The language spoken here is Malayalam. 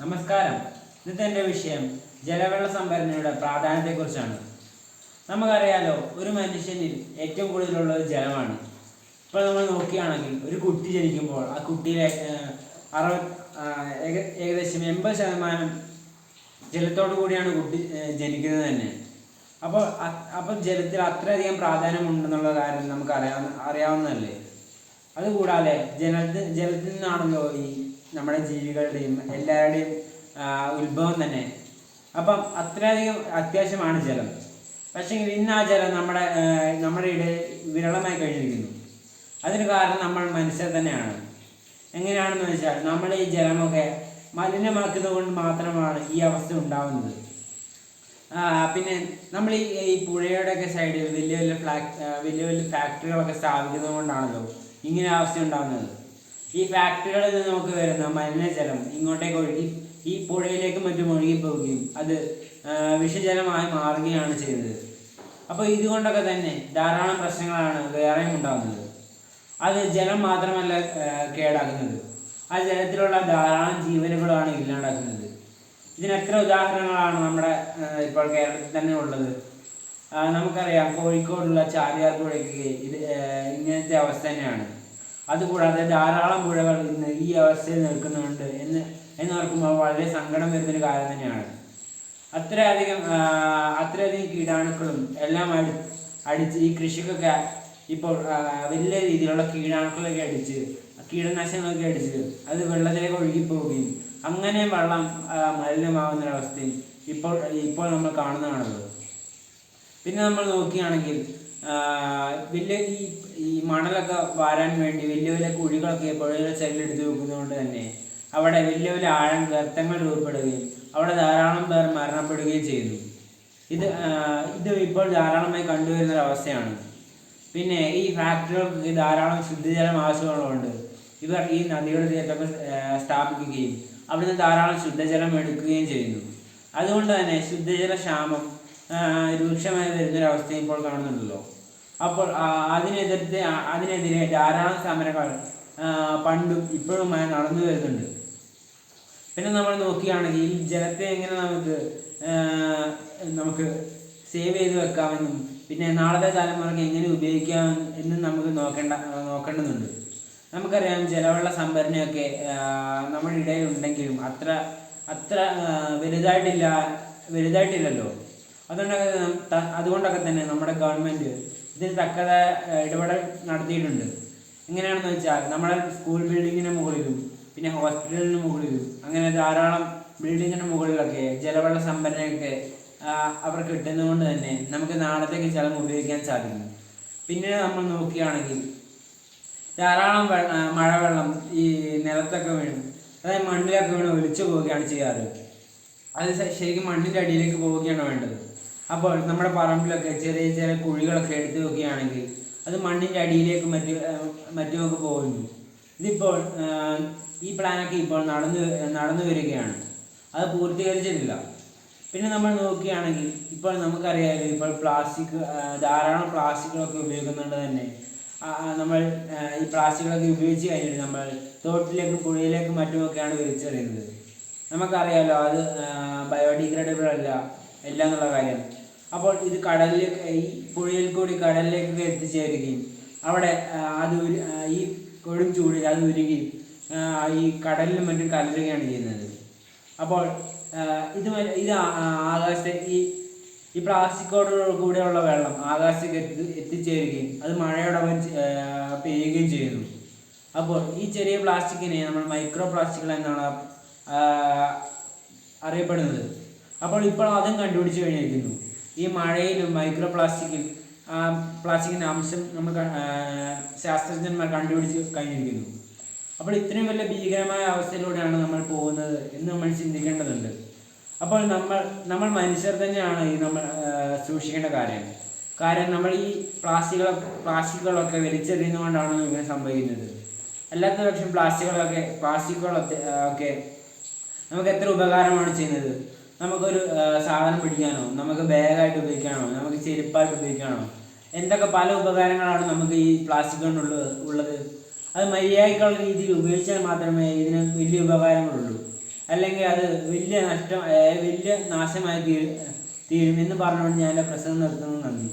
നമസ്കാരം. ഇന്നത്തെ എന്റെ വിഷയം ജലവെള്ള സംഭരണിയുടെ പ്രാധാന്യത്തെക്കുറിച്ചാണ്. നമുക്കറിയാലോ ഒരു മനുഷ്യനിൽ ഏറ്റവും കൂടുതലുള്ളത് ജലമാണ്. ഇപ്പോൾ നമ്മൾ നോക്കുകയാണെങ്കിൽ ഒരു കുട്ടി ജനിക്കുമ്പോൾ ആ കുട്ടിയിലെ ഏക- ഏകദേശം എൺപത് ശതമാനം ജലത്തോടു കൂടിയാണ് കുട്ടി ജനിക്കുന്നത് തന്നെ. അപ്പോൾ അപ്പോൾ ജലത്തിൽ അത്രയധികം പ്രാധാന്യമുണ്ടെന്നുള്ള കാര്യം നമുക്ക് അറിയാവുന്ന അറിയാവുന്നതല്ലേ? അതുകൂടാതെ ജലത്തിൽ ജലത്തിൽ നിന്നാണല്ലോ ഈ നമ്മുടെ ജീവികളുടെയും എല്ലാവരുടെയും ഉത്ഭവം തന്നെ. അപ്പം അത്രയധികം അത്യാവശ്യമാണ് ജലം. പക്ഷേ ഇന്ന് ആ ജലം നമ്മുടെ നമ്മുടെ ഇടയിൽ വിരളമായി കഴിഞ്ഞിരിക്കുന്നു. അതിന് കാരണം നമ്മൾ മനുഷ്യർ തന്നെയാണ്. എങ്ങനെയാണെന്ന് വെച്ചാൽ നമ്മൾ ഈ ജലമൊക്കെ മലിനമാക്കുന്നത് കൊണ്ട് മാത്രമാണ് ഈ അവസ്ഥ ഉണ്ടാവുന്നത്. പിന്നെ നമ്മൾ ഈ ഈ പുഴയുടെയൊക്കെ സൈഡിൽ വലിയ വലിയ ഫ്ലാക് വലിയ വലിയ ഫാക്ടറികളൊക്കെ സ്ഥാപിക്കുന്നത് കൊണ്ടാണല്ലോ ഇങ്ങനെ അവസ്ഥ ഉണ്ടാകുന്നത് ഈ ഫാക്ടറികളിൽ നിന്ന് നമുക്ക് വരുന്ന മലിനജലം ഇങ്ങോട്ടേക്ക് ഒഴുകി ഈ പുഴയിലേക്ക് മറ്റും ഒഴുകി പോവുകയും അത് വിഷജലമായി മാറുകയാണ് ചെയ്യുന്നത്. അപ്പോൾ ഇതുകൊണ്ടൊക്കെ തന്നെ ധാരാളം പ്രശ്നങ്ങളാണ് വേറെയും ഉണ്ടാകുന്നത്. അത് ജലം മാത്രമല്ല കേടാക്കുന്നത്. ആ ജലത്തിലുള്ള ധാരാളം ജീവനുകളാണ് ഇല്ലാണ്ടാക്കുന്നത്. ഇതിനെത്ര ഉദാഹരണങ്ങളാണ് നമ്മുടെ ഇപ്പോൾ കേരളത്തിൽ തന്നെ ഉള്ളത്? നമുക്കറിയാം കോഴിക്കോടുള്ള ചാലിയാർ പുഴയ്ക്ക് ഇത് ഇങ്ങനത്തെ അവസ്ഥ തന്നെയാണ്. അതുകൂടാതെ ധാരാളം പുഴകൾ ഇന്ന് ഈ അവസ്ഥയിൽ നിൽക്കുന്നുണ്ട് എന്ന് എന്ന് ഓർക്കുമ്പോൾ വളരെ സങ്കടം വരുന്നൊരു കാര്യം തന്നെയാണ്. അത്രയധികം അത്രയധികം കീടാണുക്കളും എല്ലാം അടി അടിച്ച് ഈ കൃഷിക്കൊക്കെ ഇപ്പോൾ വലിയ രീതിയിലുള്ള കീടാണുക്കളൊക്കെ അടിച്ച് കീടനാശിനികളൊക്കെ അടിച്ച് അത് വെള്ളത്തിലേക്ക് ഒഴുകിപ്പോവുകയും അങ്ങനെ വെള്ളം മലിനമാകുന്നൊരവസ്ഥയും ഇപ്പോൾ ഇപ്പോൾ നമ്മൾ കാണുന്നതാണല്ലോ പിന്നെ നമ്മൾ നോക്കുകയാണെങ്കിൽ വലിയ ഈ ഈ മണലൊക്കെ വാരാൻ വേണ്ടി വലിയ വലിയ കുഴികളൊക്കെ പുഴയുടെ സൈഡിൽ എടുത്തു വെക്കുന്നതുകൊണ്ട് തന്നെ അവിടെ വലിയ വലിയ ആഴം ഗർത്തങ്ങൾ രൂപപ്പെടുകയും അവിടെ ധാരാളം പേർ മരണപ്പെടുകയും ചെയ്യുന്നു ഇത് ഇത് ഇപ്പോൾ ധാരാളമായി കണ്ടുവരുന്ന ഒരു അവസ്ഥയാണ് പിന്നെ ഈ ഫാക്ടറികൾക്ക് ധാരാളം ശുദ്ധജലം ആവശ്യമുള്ളതുകൊണ്ട് ഇവർ ഈ നദിയുടെ തീരത്തൊക്കെ സ്ഥാപിക്കുകയും അവിടുന്ന് ധാരാളം ശുദ്ധജലം എടുക്കുകയും ചെയ്യുന്നു അതുകൊണ്ട് തന്നെ ശുദ്ധജല ക്ഷാമം രൂക്ഷമായി വരുന്നൊരവസ്ഥ ഇപ്പോൾ കാണുന്നുണ്ടല്ലോ. അപ്പോൾ അതിനെതിർത്ത് അതിനെതിരെ ധാരാളം സമരങ്ങൾ പണ്ടും ഇപ്പോഴുമായി നടന്നു വരുന്നുണ്ട്. പിന്നെ നമ്മൾ നോക്കുകയാണെങ്കിൽ ജലത്തെ എങ്ങനെ നമുക്ക് നമുക്ക് സേവ് ചെയ്ത് വെക്കാമെന്നും പിന്നെ നാളത്തെ തലമുറയ്ക്ക് എങ്ങനെ ഉപയോഗിക്കാം എന്നും നമുക്ക് നോക്കേണ്ട നോക്കേണ്ടതുണ്ട്. നമുക്കറിയാം ജലവെള്ള സംഭരണിയൊക്കെ നമ്മുടെ ഇടയിൽ ഉണ്ടെങ്കിലും അത്ര അത്ര വലുതായിട്ടില്ല വലുതായിട്ടില്ലല്ലോ. അതുകൊണ്ടൊക്കെ അതുകൊണ്ടൊക്കെ തന്നെ നമ്മുടെ ഗവൺമെന്റ് ഇതിന് തക്കത ഇടപെടൽ നടത്തിയിട്ടുണ്ട്. എങ്ങനെയാണെന്ന് വെച്ചാൽ നമ്മുടെ സ്കൂൾ ബിൽഡിങ്ങിന് മുകളിലും പിന്നെ ഹോസ്പിറ്റലിന് മുകളിലും അങ്ങനെ ധാരാളം ബിൽഡിങ്ങിന് മുകളിലൊക്കെ ജലവെള്ള സംഭരണയൊക്കെ അവർ കിട്ടുന്നതുകൊണ്ട് തന്നെ നമുക്ക് നാളത്തേക്ക് ജലം ഉപയോഗിക്കാൻ സാധിക്കും. പിന്നെ നമ്മൾ നോക്കുകയാണെങ്കിൽ ധാരാളം മഴവെള്ളം ഈ നിലത്തൊക്കെ വീണ് അതായത് മണ്ണിലൊക്കെ വീണ് ഒലിച്ചു പോവുകയാണ് ചെയ്യാറ്. അത് ശരിക്കും മണ്ണിന്റെ അടിയിലേക്ക് പോവുകയാണ് വേണ്ടത്. അപ്പോൾ നമ്മുടെ പറമ്പിലൊക്കെ ചെറിയ ചെറിയ കുഴികളൊക്കെ എടുത്തു വെക്കുകയാണെങ്കിൽ അത് മണ്ണിന്റെ അടിയിലേക്ക് മറ്റു മറ്റുമൊക്കെ പോകുന്നു. ഇതിപ്പോൾ ഈ പ്ലാനൊക്കെ ഇപ്പോൾ നടന്നു നടന്നു വരികയാണ്. അത് പൂർത്തീകരിച്ചിട്ടില്ല. പിന്നെ നമ്മൾ നോക്കുകയാണെങ്കിൽ ഇപ്പോൾ നമുക്കറിയാമല്ലോ ഇപ്പോൾ പ്ലാസ്റ്റിക് ധാരാളം പ്ലാസ്റ്റിക്കുകളൊക്കെ ഉപയോഗിക്കുന്നുണ്ട് തന്നെ. നമ്മൾ ഈ പ്ലാസ്റ്റിക്കുകളൊക്കെ ഉപയോഗിച്ച് കഴിഞ്ഞിട്ട് നമ്മൾ തോട്ടിലേക്കും പുഴയിലേക്കും മറ്റുമൊക്കെയാണ് വലിച്ചെറിയുന്നത് നമുക്കറിയാമല്ലോ അത് ബയോഡിഗ്രേഡബിൾ അല്ല. എല്ലാം എന്നുള്ള കാര്യം. അപ്പോൾ ഇത് കടലിലേക്ക് ഈ പുഴയിൽ കൂടി കടലിലേക്ക് എത്തിച്ചേരുകയും അവിടെ അത് ഈ കൊടും ചൂടിൽ അത് ഉരുകി ഈ കടലിലും മറ്റും കലരുകയാണ് ചെയ്യുന്നത്. അപ്പോൾ ഇത് ഇത് ആകാശത്തെ ഈ ഈ പ്ലാസ്റ്റിക്കോട് കൂടെയുള്ള വെള്ളം ആകാശത്തേക്ക് എത്തി എത്തിച്ചേരുകയും അത് മഴയോടൊപ്പം പെയ്യുകയും ചെയ്യുന്നു. അപ്പോൾ ഈ ചെറിയ പ്ലാസ്റ്റിക്കിനെ നമ്മൾ മൈക്രോ പ്ലാസ്റ്റിക്കുകൾ എന്നാണ് അറിയപ്പെടുന്നത്. അപ്പോൾ ഇപ്പോൾ അതും കണ്ടുപിടിച്ച് കഴിഞ്ഞിരിക്കുന്നു. ഈ മഴയിലും മൈക്രോ പ്ലാസ്റ്റിക്കിൽ പ്ലാസ്റ്റിക്കിന്റെ അംശം നമ്മൾ ശാസ്ത്രജ്ഞന്മാർ കണ്ടുപിടിച്ച് കഴിഞ്ഞിരിക്കുന്നു. അപ്പോൾ ഇത്രയും വലിയ ഭീകരമായ അവസ്ഥയിലൂടെയാണ് നമ്മൾ പോകുന്നത് എന്ന് നമ്മൾ ചിന്തിക്കേണ്ടതുണ്ട്. അപ്പോൾ നമ്മൾ നമ്മൾ മനുഷ്യർ തന്നെയാണ് ഈ നമ്മൾ സൂക്ഷിക്കേണ്ട കാര്യം. കാരണം നമ്മൾ ഈ പ്ലാസ്റ്റിക്കുകൾ പ്ലാസ്റ്റിക്കുകളൊക്കെ വലിച്ചെറിയുന്നതുകൊണ്ടാണ് ഇങ്ങനെ സംഭവിക്കുന്നത്. അല്ലാത്ത പക്ഷം പ്ലാസ്റ്റിക്കുകളൊക്കെ പ്ലാസ്റ്റിക്കുകളൊക്കെ ഒക്കെ നമുക്ക് എത്ര ഉപകാരമാണ് ചെയ്യുന്നത്? നമുക്കൊരു സാധനം പിടിക്കാനോ നമുക്ക് ബാഗായിട്ട് ഉപയോഗിക്കാനോ നമുക്ക് ചെരുപ്പായിട്ട് ഉപയോഗിക്കാനോ എന്തൊക്കെ പല ഉപകാരങ്ങളാണ് നമുക്ക് ഈ പ്ലാസ്റ്റിക് കൊണ്ടുള്ളത് ഉള്ളത്. അത് മര്യാദയ്ക്കുള്ള രീതിയിൽ ഉപയോഗിച്ചാൽ മാത്രമേ ഇതിന് വലിയ ഉപകാരങ്ങളുള്ളൂ. അല്ലെങ്കിൽ അത് വലിയ നഷ്ടം വലിയ നാശമായി തീരും തീരും എന്ന് പറഞ്ഞുകൊണ്ട് ഞാൻ എന്റെ പ്രസംഗം നിർത്തുന്നു നന്ദി.